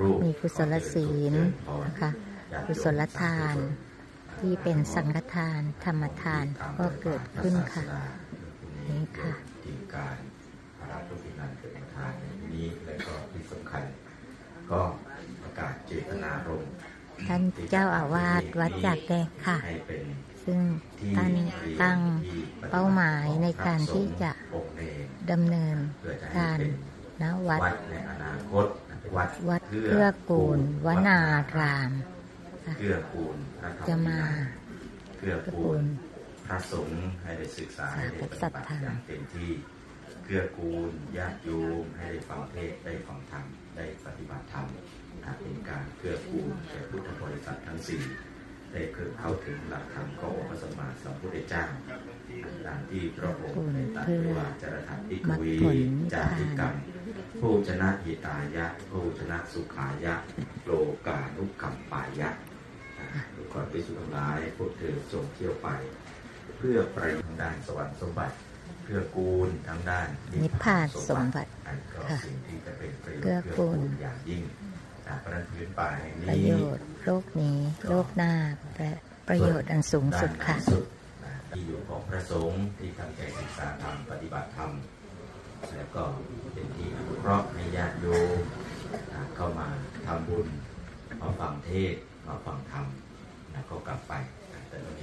รูปมีกุศลศีลนะคะกุศลทาน ที่เป็นสังฆทาน ธรรมทานก็เกิดขึ้นค่ะนี่ค่ะที่การพระราชพินันเป็นประธานในนี้และก็ที่สำคัญ ก็ประกาศเจตนารมณ์ท่านเจ้าอาวาสวัดจากแดงค่ะให้เป็นซึ่งที่ท่านตั้งเป้าหมายในการที่จะองค์เนรดำเนินเพื่อจะให้การเป็นณวัดวัดในอนาคต วัดวัดเพื่อกูลวนารามค่ะเพื่อกูลพระธรรจะมาเพื่อเพื่อกูกูลลพระสงฆ์ให้ได้ศึกษาให้ได้ปฏิศรับัทติธาอย่างเต็มที่เพื่อกูลญาติโยมให้ได้ฟังเทศน์ได้ฟังธรรมได้ปฏิบัติธรรมนะเป็นการเพื่อกูลแก่พุทธบริษัททั้งสี่ได้เกิดเข้าถึงหลักธรรมขององค์พระสัมมาสัมพุทธเจ้าตามที่พระองค์ได้ตรัสไว้ว่าจารถพิกวีจาติกรรม ผู้ชนะหิตายะผู้ชนะสุขายะ โลกานุกัมปายะทุกคนไปสุขหลายพวกเธอจงเที่ยวไป เพื่อประโยชน์ทางด้านสวรรค์สมบัติ เพื่อกูลทางด้านนิพพานสมบัติอันก็ค่ะสิ่งที่จะเป็นประโยชน์เกื้อกูลอย่างยิ่งจากประนั้นพื้นป่าแห่งประนี้โยชน์โลกนี้โลกหน้าและประโยชน์อันสูงสุดค่ะด้านสูงสุดนะที่อยู่ของพระสงฆ์ที่ทำใจศึกษาธรรมปฏิบัติธรรมแล้วก็เป็นที่อนุเค ราะห์ให้ญาติโยมเข้ามาทำบุญ มาฟังเทศมาฟังธรรมแล้วก็กลับไปแต่